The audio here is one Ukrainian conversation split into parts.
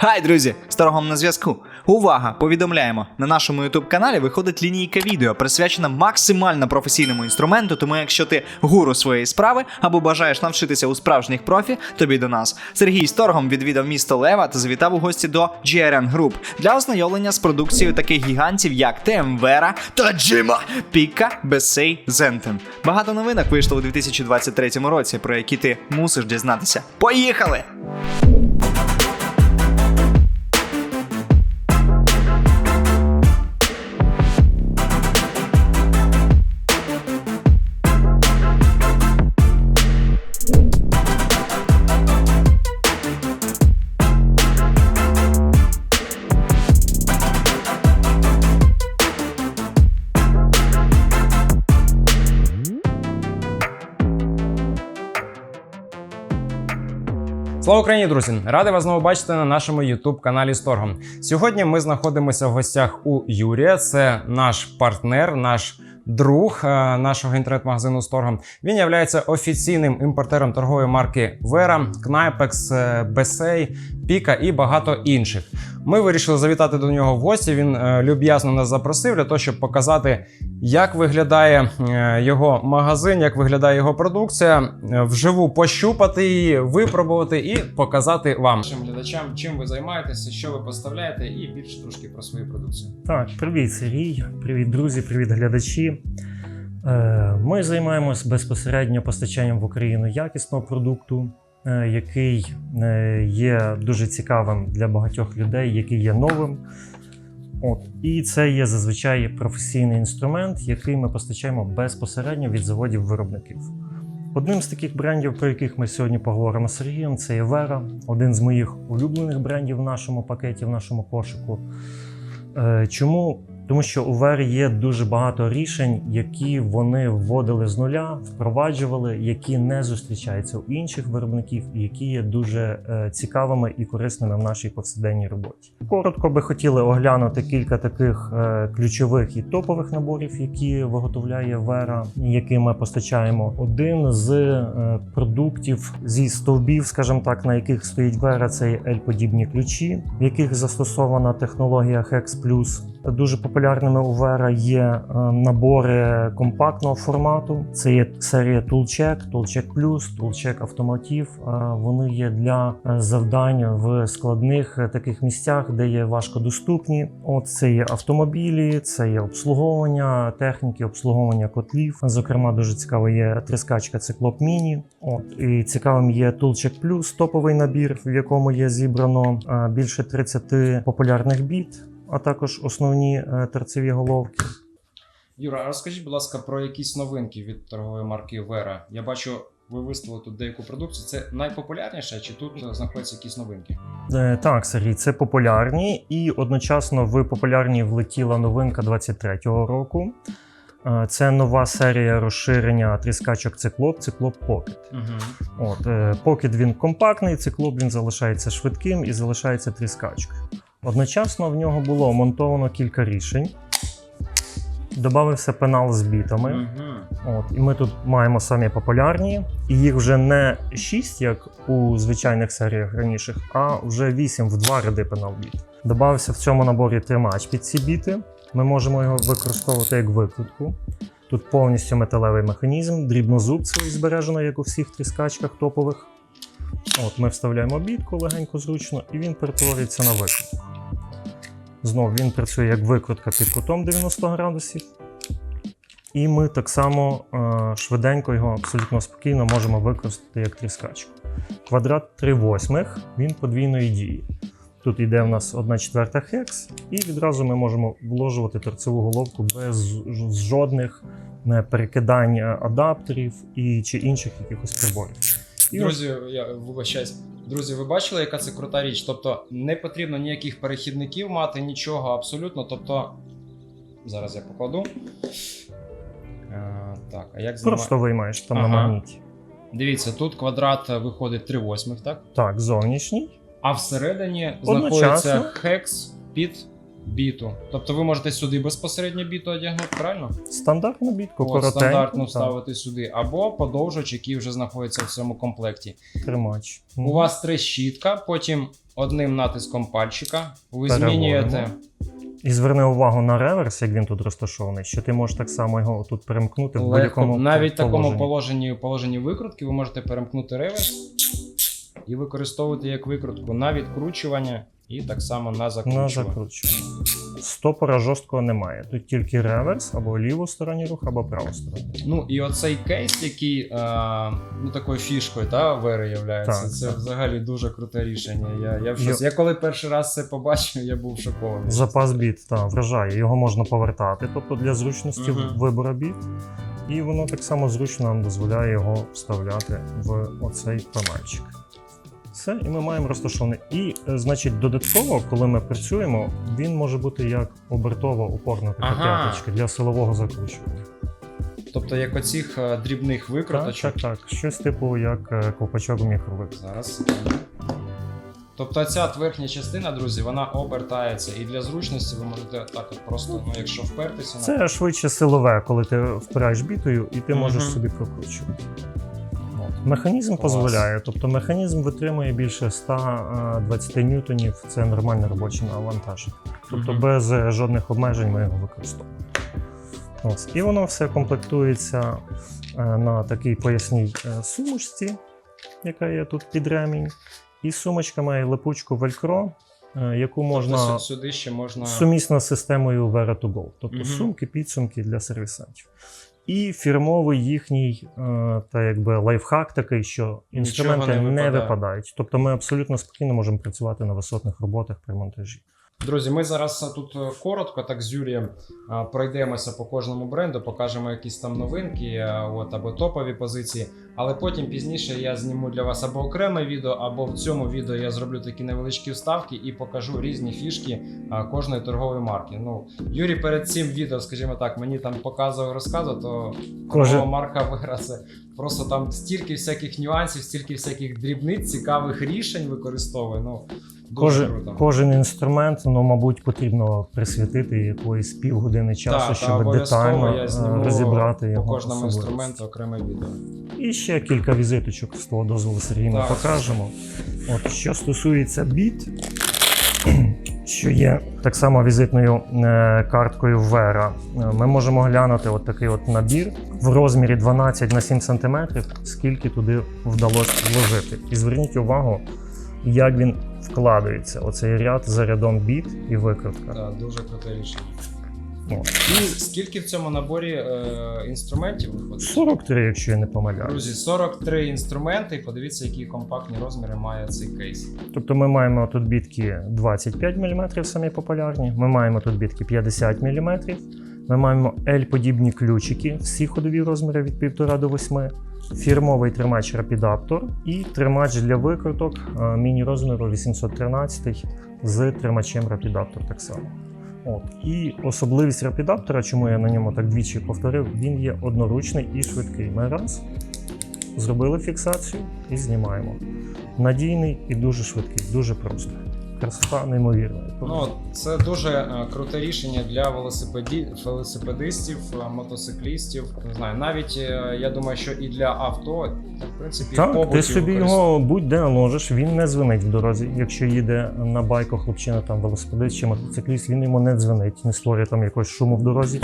Хай, друзі! Торгом на зв'язку. Увага! Повідомляємо! На нашому youtube каналі виходить лінійка відео, присвячена максимально професійному інструменту. Тому, якщо ти гуру своєї справи або бажаєш навчитися у справжніх профі, тобі до нас. Сергій з торгом відвідав місто Лева та завітав у гості до GRN Group для ознайомлення з продукцією таких гігантів, як TM Vera, Tajima, Pika, Bessay, Zenten. Багато новинок вийшло у 2023 році, про які ти мусиш дізнатися. Поїхали! Слава Україні, друзі! Радий вас знову бачити на нашому youtube каналі Сторгом. Сьогодні ми знаходимося в гостях у Юрія. Це наш партнер, наш друг е, нашого інтернет-магазину Сторгом. Він є офіційним імпортером торгової марки Vera, Knipex, Bessay, Pika і багато інших. Ми вирішили завітати до нього в гості. Він е, люб'язно нас запросив для того, щоб показати, як виглядає е, його магазин, як виглядає його продукція, е, вживу пощупати її, випробувати і показати вам. Нашим глядачам, чим ви займаєтеся, що ви поставляєте, і більше трошки про свою продукцію. Так, привіт, Сергій, привіт, друзі, привіт, глядачі. Ми займаємось безпосередньо постачанням в Україну якісного продукту, який е, є дуже цікавим для багатьох людей, який є новим. От. І це є зазвичай професійний інструмент, який ми постачаємо безпосередньо від заводів виробників. Одним з таких брендів, про яких ми сьогодні поговоримо з Сергієм, це є Vera, один з моїх улюблених брендів в нашому пакеті, в нашому кошику. Е, Чому? Тому що у Вері є дуже багато рішень, які вони вводили з нуля, впроваджували, які не зустрічаються у інших виробників, і які є дуже е, цікавими і корисними в нашій повсякденній роботі. Коротко би хотіли оглянути кілька таких е, ключових і топових наборів, які виготовляє Вера, які ми постачаємо. Один з е, продуктів зі стовбів, скажімо так, на яких стоїть Вера, це є L-подібні ключі, в яких застосована технологія Hex. Дуже популярними у Vera є е, набори компактного формату. Це є серія Toolcheck, Toolcheck Plus, Toolcheck Automotive. Е, Вони є для е, завдань в складних таких місцях, де є важкодоступні. От це є автомобілі, це є обслуговування техніки, обслуговування котлів. Зокрема, дуже цікаво є трискачка Циклоп Міні. От і цікавим є Toolcheck Plus, топовий набір, в якому є зібрано більше 30 популярних біт а також основні е, торцеві головки. Юра, а розкажіть, будь ласка, про якісь новинки від торгової марки Vera. Я бачу, ви виставили тут деяку продукцію. Це найпопулярніше, чи тут е, знаходяться якісь новинки? Е, Так, Сергій, це популярні, і одночасно в популярні влетіла новинка 23-го року. Це нова серія розширення тріскачок циклоп, циклоп Pocket. Угу. От, Pocket він компактний, циклоп він залишається швидким і залишається тріскачкою. Одночасно в нього було монтовано кілька рішень. Добавився пенал з бітами. Угу. От, і ми тут маємо самі популярні, і їх вже не 6, як у звичайних серіях раніших, а вже 8 в два ряди пенал біт. Добавився в цьому наборі тримач під ці біти. Ми можемо його використовувати як викрутку. Тут повністю металевий механізм, дрібнозубцевий збережено, як у всіх тріскачках топових. От, ми вставляємо бітку легенько зручно, і він перетворюється на викрутку. Знов він працює як викрутка під кутом 90 градусів. І ми так само е, швиденько його абсолютно спокійно можемо використати як тріскачку. Квадрат 3 восьмих, він подвійної дії. Тут йде в нас 1 четверта хекс, і відразу ми можемо вложувати торцеву головку без жодних перекидань адаптерів і чи інших якихось приборів. Друзі, я вибачаюсь. Друзі, ви бачили, яка це крута річ? Тобто не потрібно ніяких перехідників мати, нічого абсолютно. Тобто, зараз я покладу. Е, так, а як знімати? просто виймаєш там на Ага. магніті. Дивіться, тут квадрат виходить 3 восьмих, так? Так, зовнішній. А всередині Одночасно. знаходиться хекс під біту. Тобто ви можете сюди безпосередньо біту одягнути, правильно? Стандартну бітку, От, коротеньку. стандартну так, ставити сюди, або подовжувач, який вже знаходиться в цьому комплекті. Тримач. У вас трещітка, потім одним натиском пальчика ви Переводимо. змінюєте. І зверни увагу на реверс, як він тут розташований, що ти можеш так само його тут перемкнути в Легко, будь-якому навіть в такому положенні. положенні, положенні викрутки ви можете перемкнути реверс і використовувати як викрутку на відкручування і так само на на закручування. закручування. Стопора жорсткого немає. Тут тільки реверс або ліву стороні рух, або праву сторону. Ну і оцей кейс, який е, ну такою фішкою та Вери являється, Так, це так. взагалі дуже круте рішення. Я, я, в Йо- я коли перший раз це побачив, я був шокований. Запас біт та вражає. Його можна повертати, тобто для зручності Мгм. вибору біт. І воно так само зручно нам дозволяє його вставляти в оцей панельчик. Все, і ми маємо розташований. І, е, значить, додатково, коли ми працюємо, він може бути як обертова опорна така Ага. п'яточка для силового закручування. Тобто, як оцих е, дрібних викруточок. так, так. Щось типу як е, ковпачок мікровик. Зараз. Тобто ця верхня частина, друзі, вона обертається. І для зручності ви можете так от просто, ну якщо впертися Це швидше силове, коли ти впираєш бітою і ти можеш Мгм. собі прокручувати. Механізм Клас. дозволяє, тобто механізм витримує більше 120 ньютонів, це нормальний робочий навантаження. Тобто Мгм. без е, жодних обмежень ми його використовуємо. Ось. І воно все комплектується е, на такій поясній е, сумочці, яка є тут під ремінь. І сумочка має липучку велькро, е, яку можна Тобто сюди ще можна. сумісна з системою Vera to Go, тобто Мгм. сумки, підсумки для сервісантів. І фірмовий їхній е, та якби лайфхак такий, що інструменти не не, випадають. Тобто ми абсолютно спокійно можемо працювати на висотних роботах при монтажі. Друзі, ми зараз тут е, коротко, так з Юрієм е, пройдемося по кожному бренду, покажемо якісь там новинки, е, от або топові позиції. Але потім пізніше я зніму для вас або окреме відео, або в цьому відео я зроблю такі невеличкі вставки і покажу різні фішки е, кожної торгової марки. Ну, Юрій перед цим відео, скажімо так, мені там показував, розказував, то Кожен- марка Вера просто там стільки всяких нюансів, стільки всяких дрібниць, цікавих рішень використовує. Ну, Кожен, круто. кожен інструмент, ну, мабуть, потрібно присвятити якоїсь півгодини часу, Так, та щоб обов'язково детально я е, розібрати по його. кожному особливості. інструменту окреме відео. І ще кілька візиточок з твого дозволу Сергій ми Так. покажемо. От що стосується біт, що є так само візитною е, карткою Vera, е, ми можемо глянути от такий от набір в розмірі 12 на 7 см, скільки туди вдалося вложити. І зверніть увагу, як він вкладається. Оцей ряд за рядом біт і викрутка. Так, дуже круте рішення. О. І скільки в цьому наборі е, інструментів виходить? 43, якщо я не помиляюсь. Друзі, 43 інструменти. І подивіться, які компактні розміри має цей кейс. Тобто ми маємо тут бітки 25 мм, самі популярні. Ми маємо тут бітки 50 мм. Ми маємо L-подібні ключики, всі ходові розміри від 1,5 до 8. Фірмовий тримач Rapidaптор і тримач для викруток е, міні-розміру 813 з тримачем Rapidaптор так само. От. І особливість Rapidaптора, чому я на ньому так двічі повторив, він є одноручний і швидкий. Ми раз зробили фіксацію і знімаємо. Надійний і дуже швидкий, дуже просто. Красота неймовірна. Ну, це дуже е, круте рішення для велосипеді... велосипедистів, е, мотоциклістів. Не знаю, навіть е, я думаю, що і для авто, в принципі, Так, ти собі його будь-де ложиш, він не дзвенить в дорозі. Якщо їде на байку хлопчина, там велосипедист чи мотоцикліст, він йому не дзвенить, не створює там якогось шуму в дорозі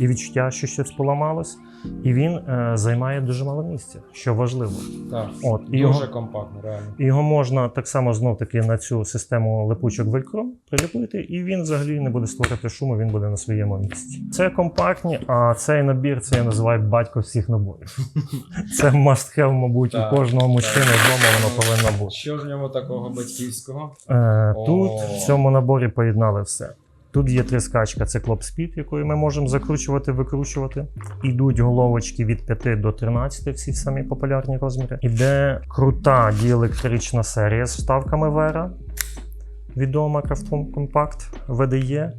і відчуття, що щось поламалось. І він е, займає дуже мало місця, що важливо. Так, От, дуже його, компактно, реально. його можна так само знов таки на цю систему липучок Velcro приліпити, і він взагалі не буде створювати шуму, він буде на своєму місці. Це компактні, а цей набір це я називаю батько всіх наборів. Це must have, мабуть, Так, у кожного мужчини вдома воно повинно бути. Що ж в ньому такого батьківського? Е, Тут О. в цьому наборі поєднали все. Тут є трискачка, це клоп спід, якою ми можемо закручувати, викручувати. Ідуть головочки від 5 до 13, всі самі популярні розміри. Іде крута діелектрична серія з вставками Vera, відома Craftform Compact VDE,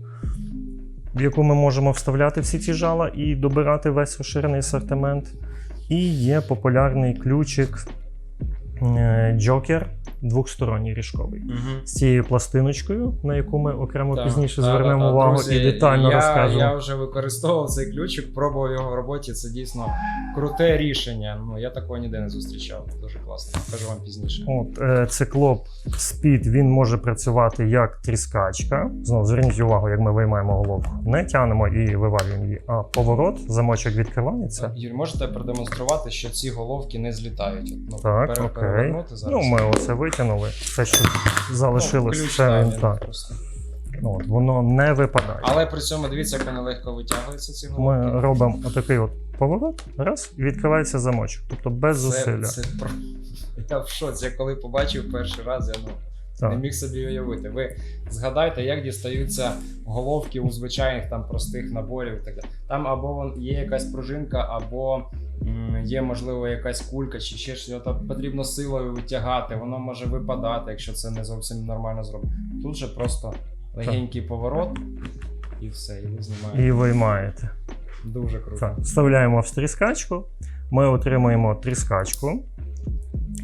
в яку ми можемо вставляти всі ці жала і добирати весь розширений асортимент. І є популярний ключик е, Joker двохсторонній ріжковий. Угу. З цією пластиночкою, на яку ми окремо Так, пізніше так, звернемо так, увагу друзі, і детально я, розкажемо. Я вже використовував цей ключик, пробував його в роботі. Це дійсно круте рішення. Ну я такого ніде не зустрічав. Дуже класно. Покажу вам пізніше. От е, циклоп Speed він може працювати як тріскачка. Знову зверніть увагу, як ми виймаємо головку. Не тягнемо і вивалюємо її, а поворот, замочок відкривається. Юрій, можете продемонструвати, що ці головки не злітають? Ну, Так, пере- окей. зараз. Ну, ми оце витягнули. Все, що залишилось, Ну, це так. Ну, От, воно не випадає. Але при цьому дивіться, як вони легко витягуються ці головки. Ми робимо отакий от поворот, раз, і відкривається замочок. Тобто без зусилля. Це, це про... Я в шоці, я коли побачив перший раз, я ну, Так. не міг собі уявити. Ви згадайте, як дістаються головки у звичайних там простих наборів і так далі. Там або є якась пружинка, або є, можливо, якась кулька, чи ще щось. Потрібно силою витягати, воно може випадати, якщо це не зовсім нормально зроблено. Тут же просто легенький поворот, і все, і ви знімаєте. І виймаєте. Дуже круто. Так, вставляємо в тріскачку. Ми отримуємо тріскачку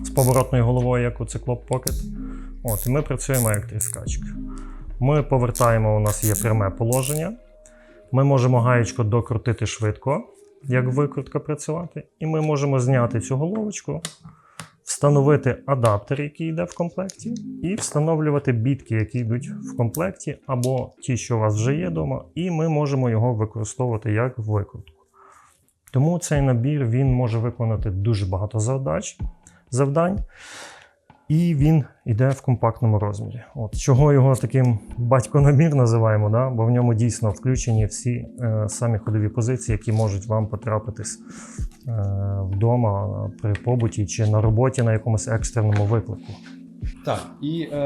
з поворотною головою, як у циклоп Pocket. От, і ми працюємо як тріскачка. Ми повертаємо, у нас є пряме положення. Ми можемо гаєчку докрутити швидко, як викрутка працювати. І ми можемо зняти цю головочку, встановити адаптер, який йде в комплекті, і встановлювати бітки, які йдуть в комплекті, або ті, що у вас вже є вдома, і ми можемо його використовувати як викрутку. Тому цей набір він може виконати дуже багато задач, завдань, і він йде в компактному розмірі. От чого його таким батько-набір називаємо, да? бо в ньому дійсно включені всі е, самі ходові позиції, які можуть вам потрапитись е, вдома при побуті чи на роботі на якомусь екстреному виклику. Так, і е,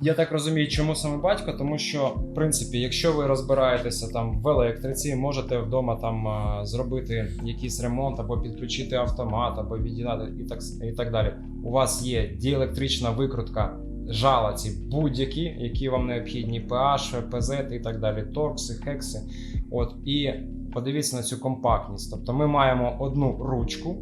я так розумію, чому саме батько, тому що, в принципі, якщо ви розбираєтеся там в електриці, можете вдома там е, зробити якийсь ремонт або підключити автомат, або від'єднати і так, і так далі. У вас є діелектрична викрутка жала, ці будь-які, які вам необхідні, PH, PZ і так далі, торкси, хекси. От, і подивіться на цю компактність. Тобто ми маємо одну ручку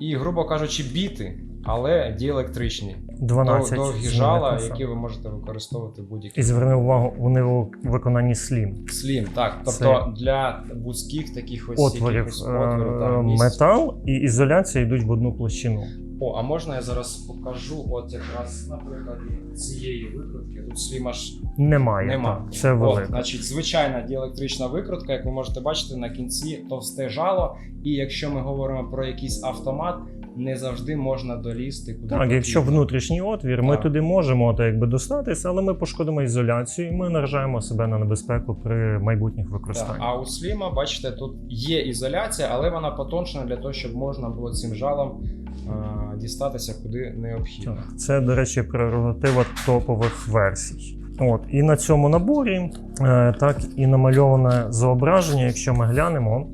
і, грубо кажучи, біти, але діелектричні. 12 Дов- довгі жала, які ви можете використовувати будь-які. І зверни увагу, вони у виконанні слім. Слім, так. Тобто для вузьких таких ось Отворів е, отворів, метал і ізоляція йдуть в одну площину. О, а можна я зараз покажу, от якраз, наприклад, цієї викрутки. Тут сліма ж Немає. Нема. Це От, значить, звичайна діелектрична викрутка, як ви можете бачити, на кінці товсте жало. І якщо ми говоримо про якийсь автомат, не завжди можна долізти куди Так, якщо внутрішній отвір, ми Так. туди можемо так, якби достатися, але ми пошкодимо ізоляцію і ми наражаємо себе на небезпеку при майбутніх Так, використаннях. а у Сліма, бачите, тут є ізоляція, але вона потончена для того, щоб можна було цим жалом е, дістатися куди необхідно. Так, Це, до речі, прерогатива топових версій. От, і на цьому наборі е, так і намальоване зображення. Якщо ми глянемо, е,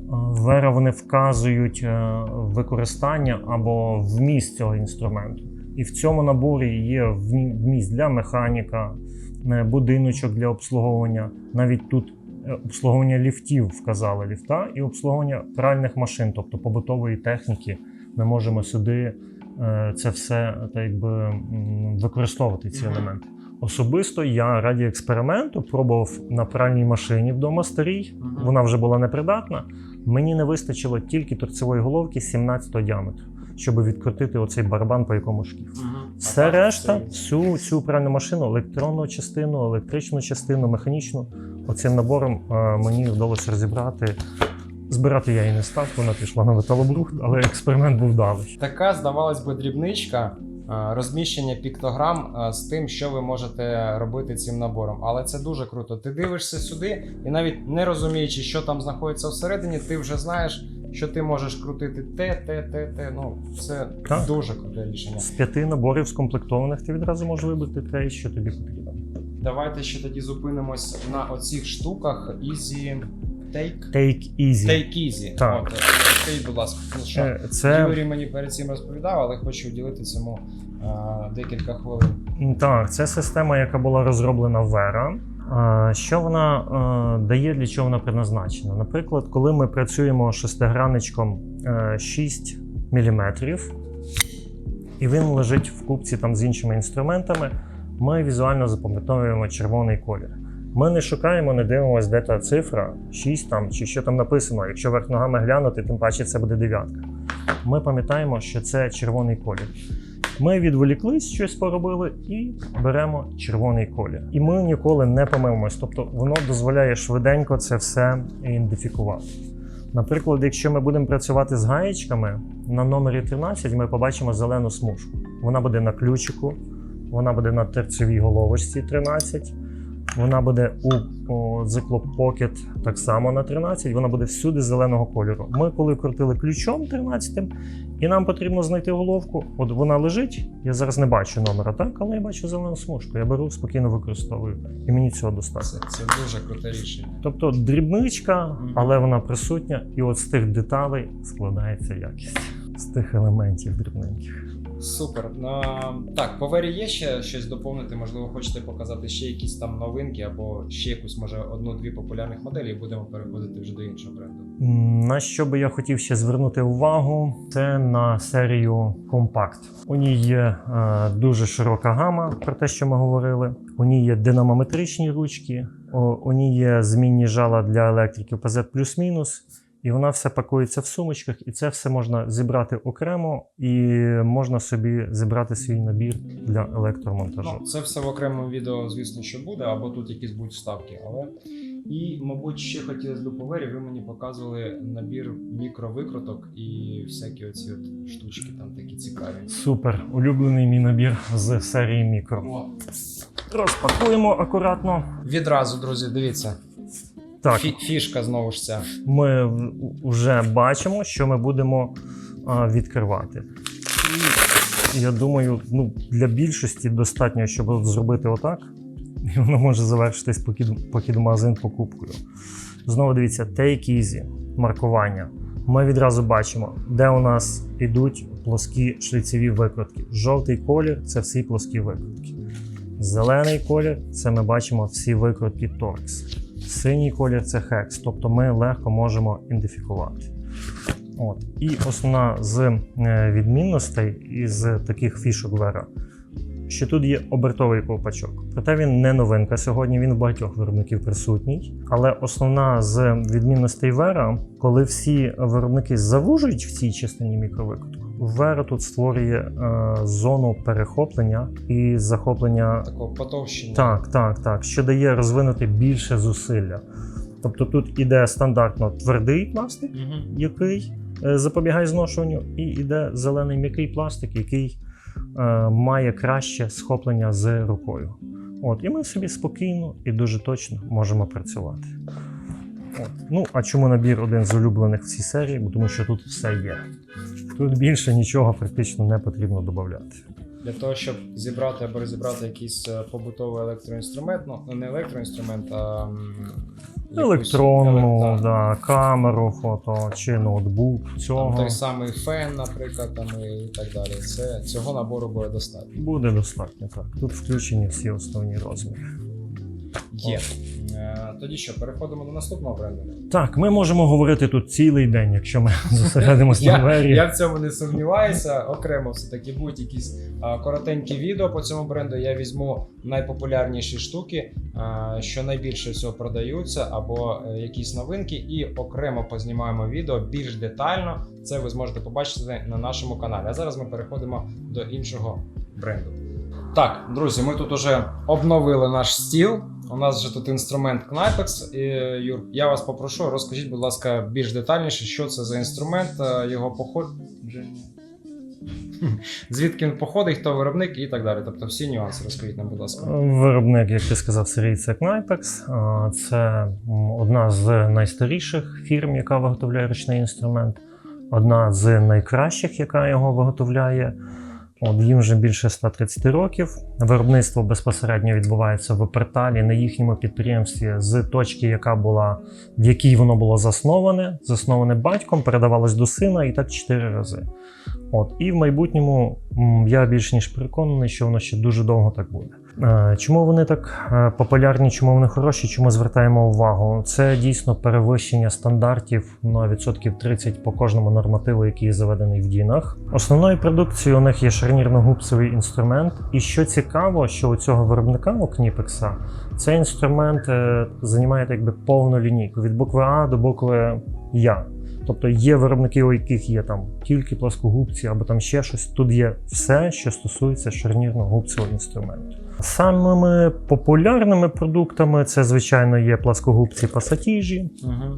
вера вони вказують е, використання або вміст цього інструменту. І в цьому наборі є вмі- вміст для механіка, будиночок для обслуговування. Навіть тут обслуговування ліфтів вказали ліфта і обслуговування пральних машин, тобто побутової техніки. Ми можемо сюди це все так м, використовувати ці елементи. Особисто я раді експерименту пробував на пральній машині вдома старій. Вона вже була непридатна. Мені не вистачило тільки торцевої головки 17-го діаметру, щоб відкрутити оцей барабан, по якому шкіф. Все А решта, всю цю пральну машину, електронну частину, електричну частину, механічну. Оцим набором е, мені вдалося розібрати. Збирати я її не став, вона пішла на металобрухт, але експеримент був вдалий. Така, здавалось би, дрібничка. Е, Розміщення піктограм е, з тим, що ви можете робити цим набором. Але це дуже круто. Ти дивишся сюди, і навіть не розуміючи, що там знаходиться всередині, ти вже знаєш, що ти можеш крутити те, те, те, те. Ну, це Так. дуже круте рішення. З п'яти наборів скомплектованих ти відразу можеш вибрати те, що тобі потрібно. Давайте ще тоді зупинимось на оцих штуках Easy Take. Take Easy. Take Easy. Так. От, скажіть, будь ласка, ну що? Е, Це Юрій мені перед цим розповідав, але хочу уділити цьому а, декілька хвилин. Так, це система, яка була розроблена Vera. Що вона е, дає, для чого вона предназначена? Наприклад, коли ми працюємо шестигранничком е, 6 мм, і він лежить в купці там з іншими інструментами, ми візуально запам'ятовуємо червоний колір. Ми не шукаємо, не дивимося, де та цифра, 6 там чи що там написано. Якщо верх ногами глянути, тим паче це буде дев'ятка. Ми пам'ятаємо, що це червоний колір. Ми відволіклись, щось поробили і беремо червоний колір. І ми ніколи не помилимось. Тобто воно дозволяє швиденько це все ідентифікувати. Наприклад, якщо ми будемо працювати з гаєчками, на номері 13 ми побачимо зелену смужку. Вона буде на ключику, вона буде на терцевій головочці 13. Вона буде у о, Ziploc Pocket так само на 13, вона буде всюди зеленого кольору. Ми коли крутили ключом 13, і нам потрібно знайти головку. От вона лежить, я зараз не бачу номера, так, але я бачу зелену смужку. Я беру, спокійно використовую. І мені цього достатньо. Це, це дуже круте рішення. Тобто дрібничка, але вона присутня, і от з тих деталей складається якість. З тих елементів дрібненьких. Супер. Так, по вері є ще щось доповнити. Можливо, хочете показати ще якісь там новинки або ще якусь, може, одну-дві популярних моделі, і будемо переходити вже до іншого бренду. На що би я хотів ще звернути увагу, це на серію Compact. У ній є е, дуже широка гама, про те, що ми говорили. У ній є динамометричні ручки, у ній є змінні жала для електриків PZ плюс-мінус. І вона все пакується в сумочках, і це все можна зібрати окремо, і можна собі зібрати свій набір для електромонтажу. Ну, це все в окремому відео, звісно, що буде, або тут якісь будуть вставки. Але і, мабуть, ще хотілося б по вері. Ви мені показували набір мікровикруток і всякі оці от штучки там такі цікаві. Супер, улюблений мій набір з серії мікро. О, Розпакуємо акуратно. відразу, друзі, дивіться. Так, фішка знову ж ця. ми вже бачимо, що ми будемо а, відкривати. Я думаю, ну, для більшості достатньо, щоб от зробити отак, і воно може завершитись похід в магазин покупкою. Знову дивіться, Take Easy, маркування. Ми відразу бачимо, де у нас йдуть плоскі шліцеві викрутки. Жовтий колір це всі плоскі викрутки. Зелений колір це ми бачимо всі викрутки Torx. Синій колір це хекс, тобто ми легко можемо ідентифікувати. От. І основна з е, відмінностей із таких фішок Вера, що тут є обертовий ковпачок. Проте він не новинка сьогодні, він в багатьох виробників присутній. Але основна з відмінностей Вера, коли всі виробники завужують в цій частині мікровикрутку, Вера тут створює е, зону перехоплення і захоплення Такого потовщення. так, так, так, що дає розвинути більше зусилля. Тобто тут іде стандартно твердий пластик, Угу. який е, запобігає зношуванню, і іде зелений м'який пластик, який е, має краще схоплення з рукою. От, і ми собі спокійно і дуже точно можемо працювати. От. Ну, а чому набір один з улюблених в цій серії? Бо тому що тут все є. Тут більше нічого практично не потрібно додати. Для того, щоб зібрати або розібрати якийсь е, побутовий електроінструмент, ну не електроінструмент, а Електронну, еле- да, камеру, фото чи ноутбук. Там той самий фен, наприклад, там і так далі. Це цього набору буде достатньо. буде достатньо. Так. Тут включені всі основні розміри. Є. Е, Тоді що, переходимо до наступного бренду. Так, ми можемо говорити тут цілий день, якщо ми зосередимось на Я, двері. я в цьому не сумніваюся. Окремо все-таки будуть якісь а, коротенькі відео по цьому бренду. Я візьму найпопулярніші штуки, а, що найбільше всього продаються, або е, якісь новинки, і окремо познімаємо відео більш детально. Це ви зможете побачити на нашому каналі. А зараз ми переходимо до іншого бренду. Так, друзі, ми тут уже обновили наш стіл. У нас вже тут інструмент Knipex. Юр, я вас попрошу, розкажіть, будь ласка, більш детальніше, що це за інструмент, е, його походження. Звідки він походить, хто виробник і так далі. Тобто всі нюанси розкажіть нам, будь ласка. Виробник, як ти сказав, Сергій, це Knipex. Це одна з найстаріших фірм, яка виготовляє ручний інструмент, одна з найкращих, яка його виготовляє. От їм вже більше 130 років. Виробництво безпосередньо відбувається в Перталі на їхньому підприємстві з точки, яка була в якій воно було засноване, засноване батьком, передавалось до сина і так чотири рази. От і в майбутньому я більш ніж переконаний, що воно ще дуже довго так буде. Е, Чому вони так е, популярні, чому вони хороші, чому звертаємо увагу? Це дійсно перевищення стандартів на відсотків 30 по кожному нормативу, який заведений в дінах. Основною продукцією у них є шарнірно-гупсовий інструмент. І що цікаво, що у цього виробника у Кніпекса цей інструмент е, займає якби повну лінійку від букви А до букви Я. Тобто є виробники, у яких є там тільки пласкогубці або там ще щось. Тут є все, що стосується шарнірно-губцевого інструменту. Самими популярними продуктами це, звичайно, є пласкогубці пасатіжі, Угу.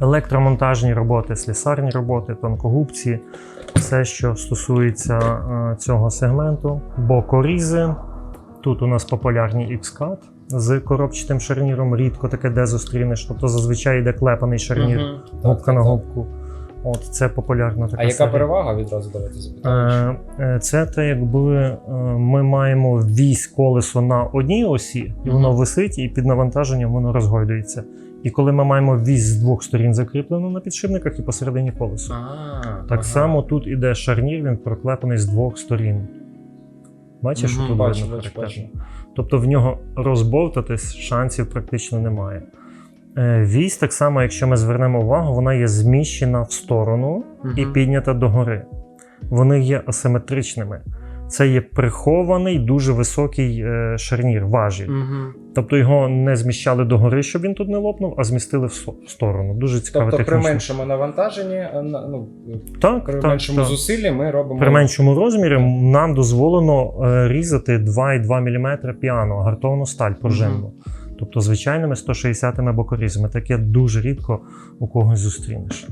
електромонтажні роботи, слісарні роботи, тонкогубці, все, що стосується е, цього сегменту. Бокорізи. Тут у нас популярні X-Cut з коробчатим шарніром, рідко таке де зустрінеш. Тобто зазвичай йде клепаний шарнір, губка на губку. От це популярна така. А яка серія. перевага відразу давайте запитаємо? Е, е, Це те, якби е, ми маємо вісь колесо на одній осі, і воно Мгм. висить, і під навантаженням воно розгойдується. І коли ми маємо вісь з двох сторін закріплену на підшипниках і посередині колесо. А, Так само тут іде шарнір, він проклепаний з двох сторін. Бачиш, що тут бачу, видно бачу, характерно? бачу. Тобто в нього розбовтатись шансів практично немає. Е, Вісь, так само, якщо ми звернемо увагу, вона є зміщена в сторону і піднята догори. Вони є асиметричними. Це є прихований дуже високий е, шарнір, важіль. Мгм. Тобто його не зміщали догори, щоб він тут не лопнув, а змістили в со- в сторону. Дуже цікаве Тобто при меншому навантаженні, е, на- ну, Так, при так, меншому так. зусиллі ми робимо. При меншому розмірі нам дозволено е, різати 2,2 мм піано, гартовану сталь пружинну. Тобто звичайними 160-ми бокорізами. Таке дуже рідко у когось зустрінеш.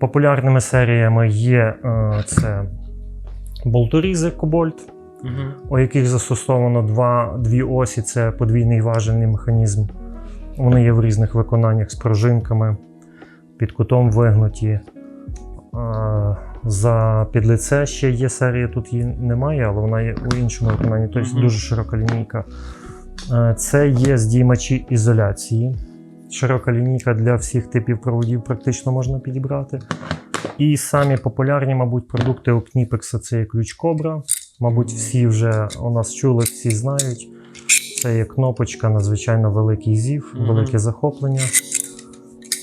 Популярними серіями є е, це болторізи Кобольт, Мгм. у яких застосовано два, дві осі це подвійний важельний механізм. Вони є в різних виконаннях з пружинками, під кутом вигнуті. За підлице ще є серія, тут її немає, але вона є у іншому виконанні, тобто Мгм. дуже широка лінійка. Це є здіймачі ізоляції. Широка лінійка для всіх типів проводів практично можна підібрати. І самі популярні, мабуть, продукти у Кніпекса це є ключ Кобра. Мабуть, всі вже у нас чули, всі знають. Це є кнопочка, надзвичайно великий зів, велике захоплення.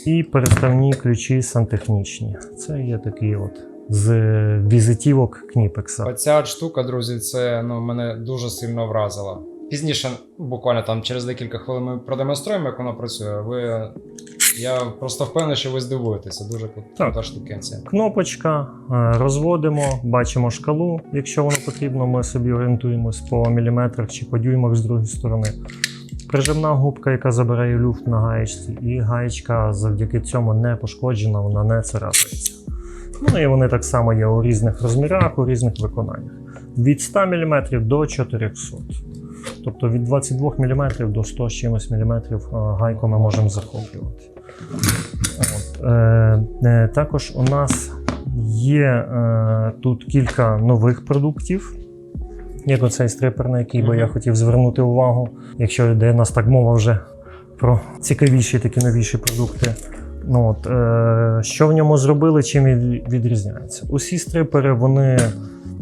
І переставні ключі сантехнічні. Це є такий от з візитівок Кніпекса. Оця штука, друзі, це ну, мене дуже сильно вразила. Пізніше, буквально там через декілька хвилин ми продемонструємо, як воно працює. Ви я просто впевнений, що ви здивуєтеся. Дуже кру- крута штукенція. Кнопочка, е, розводимо, бачимо шкалу. Якщо воно потрібно, ми собі орієнтуємось по міліметрах чи по дюймах з другої сторони. Прижимна губка, яка забирає люфт на гаєчці, і гаєчка завдяки цьому не пошкоджена, вона не царапається. Ну і вони так само є у різних розмірах, у різних виконаннях. Від 100 мм до 400 Тобто від 22 мм до 100 чимось мм гайку ми можемо захоплювати. От, е, е, також у нас є е, тут кілька нових продуктів. Як оцей стрипер, на який би я хотів звернути увагу, якщо йде нас так мова вже про цікавіші такі новіші продукти. Ну, от, е, що в ньому зробили, чим він відрізняється? Усі стрипери вони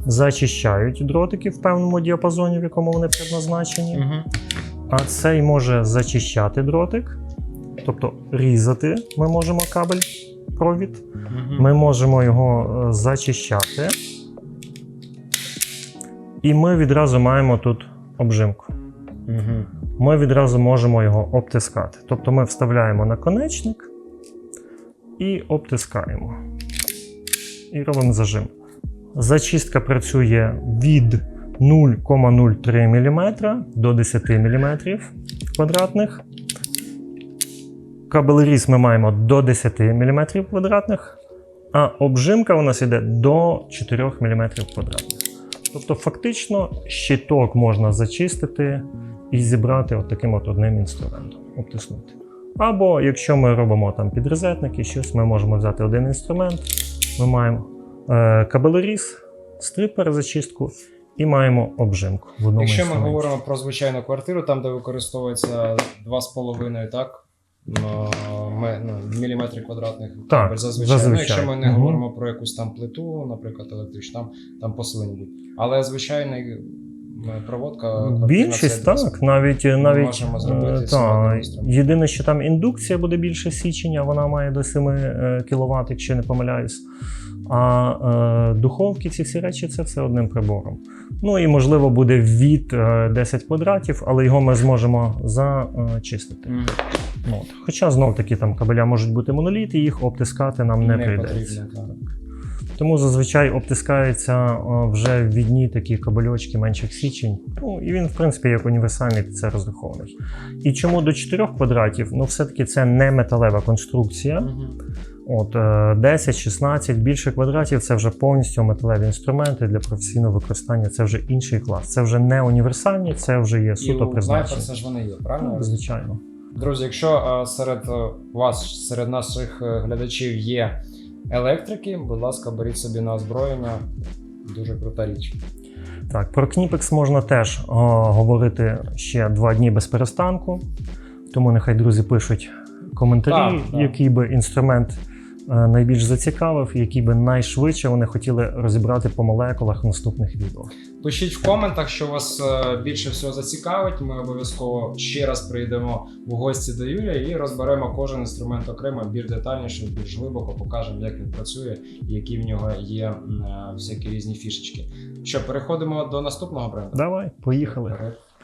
зачищають дротики в певному діапазоні, в якому вони предназначені. А цей може зачищати дротик, тобто різати ми можемо кабель, провід. Ми можемо його е, зачищати. І ми відразу маємо тут обжимку. Ми відразу можемо його обтискати. Тобто ми вставляємо наконечник і обтискаємо. І робимо зажим. Зачистка працює від 0,03 мм до 10 мм квадратних. Кабелеріз ми маємо до 10 мм квадратних, а обжимка у нас йде до 4 мм квадратних. Тобто, фактично, щиток можна зачистити і зібрати от таким от одним інструментом, обтиснути. Або якщо ми робимо там підрозетники, щось, ми можемо взяти один інструмент, ми маємо е, кабелеріз, стрипер зачистку і маємо обжимку в одному Якщо ми говоримо про звичайну квартиру, там де використовується 2,5 так, ну, міліметри квадратних Так, зазвичай. зазвичай. Ну, якщо ми не Мгм. говоримо про якусь там плиту, наприклад, електричну, там, там посилені будуть. Але звичайний проводка. Більшість так, навіть навіть можемо зробити е, та, інструмент. єдине, що там індукція буде більше січення, вона має до 7 кВт, якщо не помиляюсь. А е, духовки, ці всі речі, це все одним прибором. Ну і можливо буде від е, 10 квадратів, але його ми зможемо зачистити. Ну, от. Хоча знов таки там кабеля можуть бути моноліти, їх обтискати нам не, прийдеться. потрібно. Тому зазвичай обтискаються е, вже відні такі кабельочки менших січень. Ну і він, в принципі, як універсальний під це розрахований. І чому до 4 квадратів? Ну, все-таки це не металева конструкція. От е, 10, 16, більше квадратів це вже повністю металеві інструменти для професійного використання. Це вже інший клас. Це вже не універсальні, це вже є І суто у Viper це ж вони є, правильно? Ну, звичайно. Друзі, якщо е, серед е, вас, серед наших е, глядачів є електрики, будь ласка, беріть собі на озброєння. Дуже крута річ. Так, про Кніпекс можна теж о, говорити ще два дні без перестанку. Тому нехай друзі пишуть коментарі, Так, так. який би інструмент найбільш зацікавив, який би найшвидше вони хотіли розібрати по молекулах в наступних відео. Пишіть в коментах, що вас е, більше всього зацікавить. Ми обов'язково ще раз прийдемо в гості до Юрія і розберемо кожен інструмент окремо, більш детальніше, більш глибоко покажемо, як він працює і які в нього є е, всякі різні фішечки. Що, переходимо до наступного бренду? Давай, поїхали.